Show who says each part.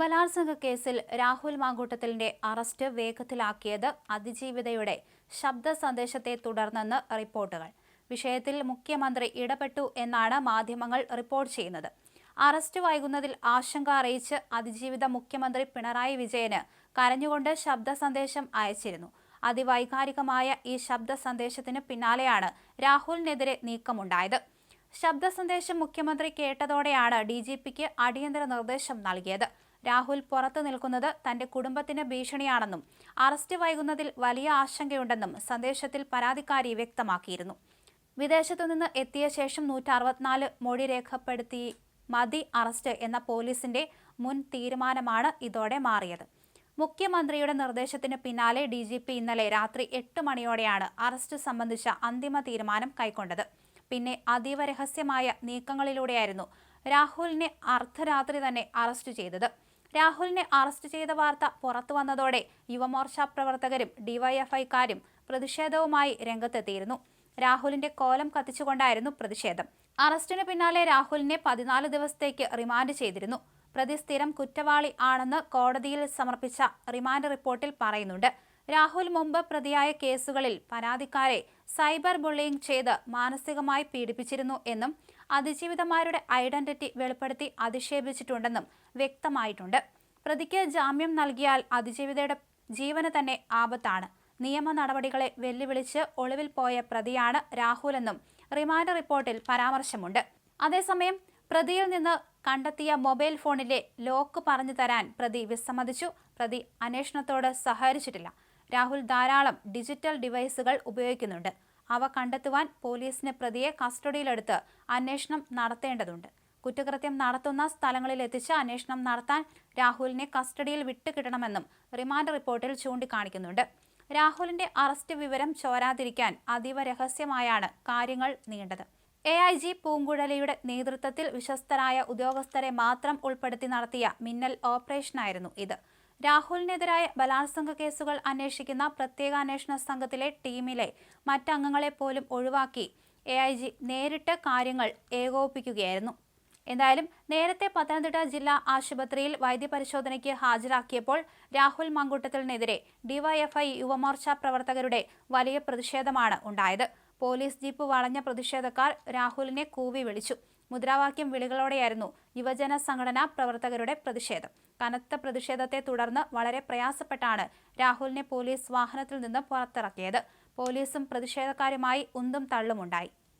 Speaker 1: ബലാത്സംഗ കേസിൽ രാഹുൽ മാങ്കൂട്ടത്തിലിന്റെ അറസ്റ്റ് വേഗത്തിലാക്കിയത് അതിജീവിതയുടെ ശബ്ദ സന്ദേശത്തെ തുടർന്നെന്ന് റിപ്പോർട്ടുകൾ. വിഷയത്തിൽ മുഖ്യമന്ത്രി ഇടപെട്ടു എന്നാണ് മാധ്യമങ്ങൾ റിപ്പോർട്ട് ചെയ്യുന്നത്. അറസ്റ്റ് വൈകുന്നതിൽ ആശങ്ക അറിയിച്ച് അതിജീവിത മുഖ്യമന്ത്രി പിണറായി വിജയന് കരഞ്ഞുകൊണ്ട് ശബ്ദ സന്ദേശം അയച്ചിരുന്നു. അതിവൈകാരികമായ ഈ ശബ്ദ സന്ദേശത്തിന് പിന്നാലെയാണ് രാഹുലിനെതിരെ നീക്കമുണ്ടായത്. ശബ്ദ സന്ദേശം മുഖ്യമന്ത്രി കേട്ടതോടെയാണ് ഡി ജി പിക്ക് അടിയന്തര നിർദ്ദേശം നൽകിയത്. രാഹുൽ പുറത്തു നിൽക്കുന്നത് തന്റെ കുടുംബത്തിന് ഭീഷണിയാണെന്നും അറസ്റ്റ് വൈകുന്നതിൽ വലിയ ആശങ്കയുണ്ടെന്നും സന്ദേശത്തിൽ പരാതിക്കാരി വ്യക്തമാക്കിയിരുന്നു. വിദേശത്തുനിന്ന് എത്തിയ ശേഷം നൂറ്റി അറുപത്തിനാല് മൊഴി രേഖപ്പെടുത്തി മതി അറസ്റ്റ് എന്ന പോലീസിന്റെ മുൻ തീരുമാനമാണ് ഇതോടെ മാറിയത്. മുഖ്യമന്ത്രിയുടെ നിർദ്ദേശത്തിന് പിന്നാലെ ഡി ജി പി ഇന്നലെ രാത്രി എട്ട് മണിയോടെയാണ് അറസ്റ്റ് സംബന്ധിച്ച അന്തിമ തീരുമാനം കൈക്കൊണ്ടത്. പിന്നെ അതീവ രഹസ്യമായ നീക്കങ്ങളിലൂടെയായിരുന്നു രാഹുലിനെ അർദ്ധരാത്രി തന്നെ അറസ്റ്റ് ചെയ്തത്. രാഹുലിനെ അറസ്റ്റ് ചെയ്ത വാർത്ത പുറത്തു വന്നതോടെ യുവമോർച്ച പ്രവർത്തകരും ഡിവൈഎഫ്ഐക്കാരും പ്രതിഷേധവുമായി രംഗത്തെത്തിയിരുന്നു. രാഹുലിന്റെ കോലം കത്തിച്ചുകൊണ്ടായിരുന്നു പ്രതിഷേധം. അറസ്റ്റിനു പിന്നാലെ രാഹുലിനെ പതിനാല് ദിവസത്തേക്ക് റിമാൻഡ് ചെയ്തിരുന്നു. പ്രതി സ്ഥിരം കുറ്റവാളി ആണെന്ന് കോടതിയിൽ സമർപ്പിച്ച റിമാൻഡ് റിപ്പോർട്ടിൽ പറയുന്നുണ്ട്. രാഹുൽ മുമ്പ് പ്രതിയായ കേസുകളിൽ പരാതിക്കാരെ സൈബർ ബുള്ളിയിങ് ചെയ്ത് മാനസികമായി പീഡിപ്പിച്ചിരുന്നു എന്നും അതിജീവിതമാരുടെ ഐഡന്റിറ്റി വെളിപ്പെടുത്തി അധിക്ഷേപിച്ചിട്ടുണ്ടെന്നും വ്യക്തമായിട്ടുണ്ട്. പ്രതിക്ക് ജാമ്യം നൽകിയാൽ അതിജീവിതയുടെ ജീവന് തന്നെ ആപത്താണ്. നിയമ നടപടികളെ വെല്ലുവിളിച്ച് ഒളിവിൽ പോയ പ്രതിയാണ് രാഹുലെന്നും റിമാൻഡ് റിപ്പോർട്ടിൽ പരാമർശമുണ്ട്. അതേസമയം പ്രതിയിൽ നിന്ന് കണ്ടെത്തിയ മൊബൈൽ ഫോണിലെ ലോക്ക് പറഞ്ഞു തരാൻ പ്രതി വിസമ്മതിച്ചു. പ്രതി അന്വേഷണത്തോട് സഹകരിച്ചിട്ടില്ല. രാഹുൽ ധാരാളം ഡിജിറ്റൽ ഡിവൈസുകൾ ഉപയോഗിക്കുന്നുണ്ട്. അവ കണ്ടെത്തുവാൻ പോലീസിന് പ്രതിയെ കസ്റ്റഡിയിലെടുത്ത് അന്വേഷണം നടത്തേണ്ടതുണ്ട്. കുറ്റകൃത്യം നടത്തുന്ന സ്ഥലങ്ങളിൽ എത്തിച്ച് അന്വേഷണം നടത്താൻ രാഹുലിനെ കസ്റ്റഡിയിൽ വിട്ടുകിട്ടണമെന്നും റിമാൻഡ് റിപ്പോർട്ടിൽ ചൂണ്ടിക്കാണിക്കുന്നുണ്ട്. രാഹുലിന്റെ അറസ്റ്റ് വിവരം ചോരാതിരിക്കാൻ അതീവ രഹസ്യമായാണ് കാര്യങ്ങൾ നീണ്ടത്. എ ഐ ജി പൂങ്കുഴലിയുടെ നേതൃത്വത്തിൽ വിശ്വസ്തരായ ഉദ്യോഗസ്ഥരെ മാത്രം ഉൾപ്പെടുത്തി നടത്തിയ മിന്നൽ ഓപ്പറേഷനായിരുന്നു ഇത്. രാഹുലിനെതിരായ ബലാത്സംഗ കേസുകൾ അന്വേഷിക്കുന്ന പ്രത്യേക അന്വേഷണ സംഘത്തിലെ ടീമിലെ മറ്റംഗങ്ങളെ പോലും ഒഴിവാക്കി എ ഐ ജി നേരിട്ട് കാര്യങ്ങൾ ഏകോപിപ്പിക്കുകയായിരുന്നു. എന്തായാലും നേരത്തെ പത്തനംതിട്ട ജില്ലാ ആശുപത്രിയിൽ വൈദ്യപരിശോധനയ്ക്ക് ഹാജരാക്കിയപ്പോൾ രാഹുൽ മങ്കൂട്ടത്തിനെതിരെ ഡിവൈഎഫ്ഐ യുവമോർച്ച പ്രവർത്തകരുടെ വലിയ പ്രതിഷേധമാണ് ഉണ്ടായത്. പോലീസ് ജീപ്പ് വളഞ്ഞ പ്രതിഷേധക്കാർ രാഹുലിനെ കൂവി വിളിച്ചു. മുദ്രാവാക്യം വിളികളോടെയായിരുന്നു യുവജന സംഘടനാ പ്രവർത്തകരുടെ പ്രതിഷേധം. കനത്ത പ്രതിഷേധത്തെ തുടർന്ന് വളരെ പ്രയാസപ്പെട്ടാണ് രാഹുലിനെ പോലീസ് വാഹനത്തിൽ നിന്ന് പുറത്തിറക്കിയത്. പോലീസും പ്രതിഷേധക്കാരുമായി ഉന്തും തള്ളുമുണ്ടായി.